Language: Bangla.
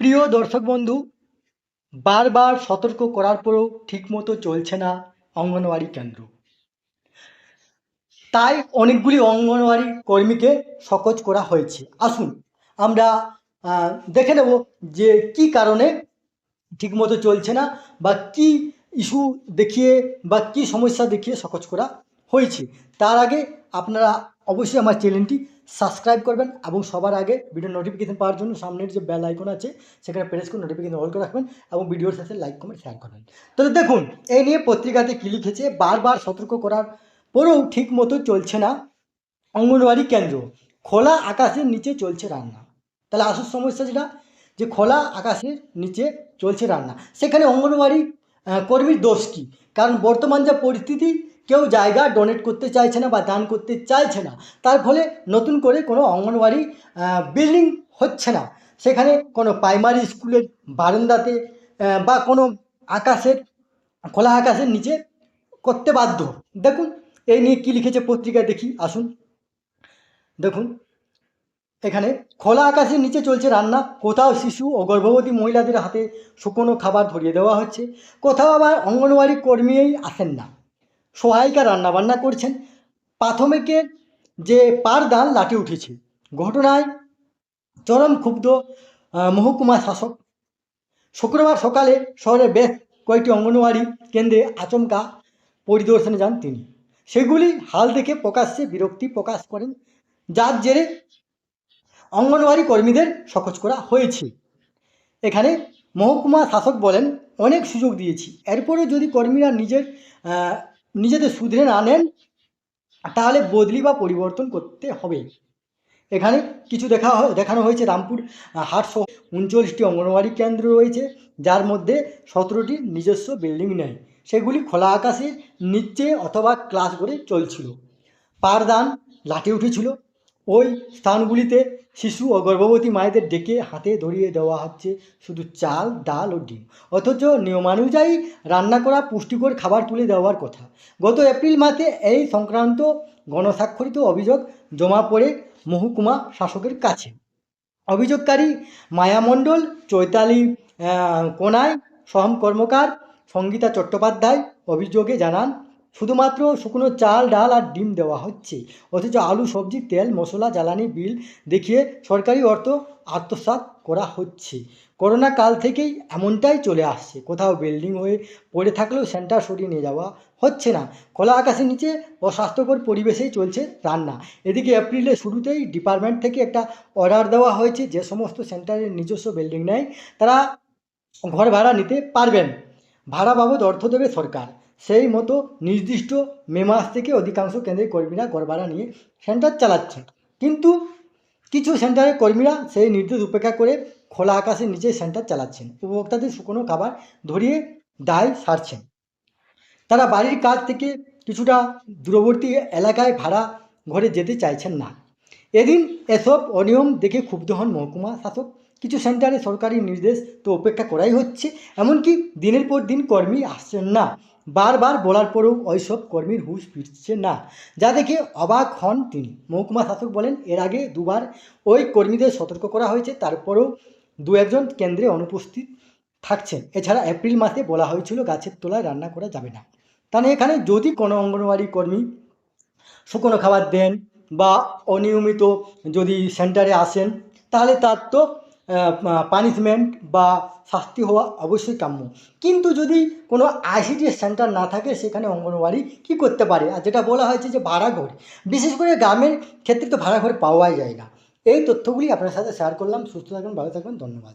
প্রিয় দর্শক বন্ধু, বারবার সতর্ক করার পরেও ঠিকমতো চলছে না অঙ্গনওয়াড়ি কেন্দ্র। তাই অনেকগুলি অঙ্গনওয়াড়ি কর্মীকে সকোচ করা হয়েছে। আসুন, আমরা দেখে নেব যে কি কারণে ঠিকমতো চলছে না বা কি ইস্যু দেখিয়ে বা কি সমস্যা দেখিয়ে সকোচ করা হয়েছে। তার আগে আপনারা অবশ্যই আমার চ্যানেলটি সাবস্ক্রাইব করবেন এবং সবার আগে ভিডিও নোটিফিকেশন পাওয়ার জন্য সামনের যে বেল আইকন আছে, সেখানে প্রেস করে নোটিফিকেশন অল করে রাখবেন এবং ভিডিওর সাথে লাইক কমেন্ট শেয়ার করবেন। তো দেখুন, এই নিয়ে পত্রিকাতে কী লিখেছে, বারবার সতর্ক করার পরেও ঠিক মতো চলছে না অঙ্গনওয়াড়ি কেন্দ্র। খোলা আকাশের নিচে চলছে রান্না। তাহলে আসল সমস্যা যেটা, যে খোলা আকাশের নিচে চলছে রান্না। সেখানে অঙ্গনওয়াড়ি কর্মীর দোষ কী? কারণ বর্তমান যা পরিস্থিতি কেউ জায়গা ডোনেট করতে চাইছে না বা দান করতে চাইছে না, তার ফলে নতুন করে কোনো অঙ্গনওয়াড়ি বিল্ডিং হচ্ছে না। সেখানে কোনো প্রাইমারি স্কুলের বারান্দাতে বা কোনো আকাশের, খোলা আকাশের নিচে করতে বাধ্য। দেখুন, এই নিয়ে কী লিখেছে পত্রিকায় দেখি, আসুন। দেখুন, এখানে, খোলা আকাশের নিচে চলছে রান্না, কোথাও শিশু ও গর্ভবতী মহিলাদের হাতে শুকনো খাবার ধরিয়ে দেওয়া হচ্ছে, কোথাও আবার অঙ্গনওয়াড়ি কর্মীই আসেন না। সহায়িকা রান্নাবান্না করছেন। প্রাথমিকের যে পারদান লাঠি উঠেছে, ঘটনায় চরম ক্ষুব্ধ মহকুমা শাসক। শুক্রবার সকালে শহরের বেশ কয়েকটি অঙ্গনওয়াড়ি কেন্দ্রে আচমকা পরিদর্শনে যান তিনি। সেগুলি হাল দেখে প্রকাশ্যে বিরক্তি প্রকাশ করেন। যার জেরে অঙ্গনওয়াড়ি কর্মীদের সকোচ করা হয়েছে। এখানে মহকুমা শাসক বলেন, অনেক সুযোগ দিয়েছি। এরপরে যদি কর্মীরা নিজের নিজেদের সুধরে না নেন, তাহলে বদলি বা পরিবর্তন করতে হবে। এখানে কিছু দেখা দেখানো হয়েছে রামপুর হাটসহ হাট উনচল্লিশটি অঙ্গনওয়াড়ি কেন্দ্র রয়েছে, যার মধ্যে সতেরোটি নিজস্ব বিল্ডিং নেই। সেগুলি খোলা আকাশের নিচে অথবা ক্লাস করে চলছিল। পারদান লাঠি উঠেছিল ওই স্থানগুলিতে শিশু ও গর্ভবতী মায়েদের ডেকে হাতে ধরিয়ে দেওয়া হচ্ছে শুধু চাল, ডাল ও ডিম। অথচ নিয়মানুযায়ী রান্না করা পুষ্টিকর খাবার তুলে দেওয়ার কথা। গত এপ্রিল মাসে এই সংক্রান্ত গণস্বাক্ষরিত অভিযোগ জমা পড়ে মহকুমা শাসকের কাছে। অভিযোগকারী মায়ামণ্ডল চৈতালি কোনায় সোহম কর্মকার, সঙ্গীতা চট্টোপাধ্যায় অভিযোগে জানান শুধুমাত্র শুকনো চাল, ডাল আর ডিম দেওয়া হচ্ছে। অথচ আলু, সবজি, তেল, মশলা, জ্বালানি বিল দেখিয়ে সরকারি অর্থ আত্মসাৎ করা হচ্ছে। করোনা কাল থেকেই এমনটাই চলে আসছে। কোথাও বিল্ডিং হয়ে পড়ে থাকলেও সেন্টার সরিয়ে নিয়ে যাওয়া হচ্ছে না। খোলা আকাশের নিচে অস্বাস্থ্যকর পরিবেশেই চলছে রান্না। এদিকে এপ্রিলের শুরুতেই ডিপার্টমেন্ট থেকে একটা অর্ডার দেওয়া হয়েছে। যে সমস্ত সেন্টারের নিজস্ব বিল্ডিং নেয় তারা ঘর ভাড়া নিতে পারবেন। ভাড়া বাবদ অর্থ দেবে সরকার। সেই মতো নির্দিষ্ট মে মাস থেকে অধিকাংশ কেন্দ্রের কর্মীরা ঘর ভাড়া নিয়ে সেন্টার চালাচ্ছে কিন্তু কিছু সেন্টারের কর্মীরা সেই নির্দেশ উপেক্ষা করে খোলা আকাশের নিচে সেন্টার চালাচ্ছেন। উপভোক্তাদের শুকনো খাবার ধরিয়ে দায় সারছেন। তারা বাড়ির কাজ থেকে কিছুটা দূরবর্তী এলাকায় ভাড়া ঘরে যেতে চাইছেন না। এদিন এসব অনিয়ম দেখে ক্ষুব্ধ হন মহকুমা শাসক। কিছু সেন্টারে সরকারি নির্দেশ তো উপেক্ষা করাই হচ্ছে, এমনকি দিনের পর দিন কর্মী আসছেন না। বারবার বলার পরেও ওইসব কর্মীর হুঁশ ফিরছে না। যা দেখে অবাক হন তিনি। মহকুমা শাসক বলেন, এর আগে দুবার ওই কর্মীদের সতর্ক করা হয়েছে, তারপরেও দু একজন কেন্দ্রে অনুপস্থিত থাকছেন। এছাড়া এপ্রিল মাসে বলা হয়েছিল, গাছের তলায় রান্না করা যাবে না। তাহলে এখানে যদি কোনো অঙ্গনওয়াড়ি কর্মী শুকনো খাবার দেন বা অনিয়মিত যদি সেন্টারে আসেন, তাহলে তার তো পানিশমেন্ট বা শাস্তি হওয়া অবশ্যই কাম্য। কিন্তু যদি কোনো আইসিডি সেন্টার না থাকে, সেখানে অঙ্গনওয়াড়ি কী করতে পারে? আর যেটা বলা হয়েছে যে ভাড়াঘর বিশেষ করে গ্রামের ক্ষেত্রে তো ভাড়াঘর পাওয়াই যায় না। এই তথ্যগুলি আপনার সাথে শেয়ার করলাম। সুস্থ থাকবেন ভালো থাকবেন ধন্যবাদ।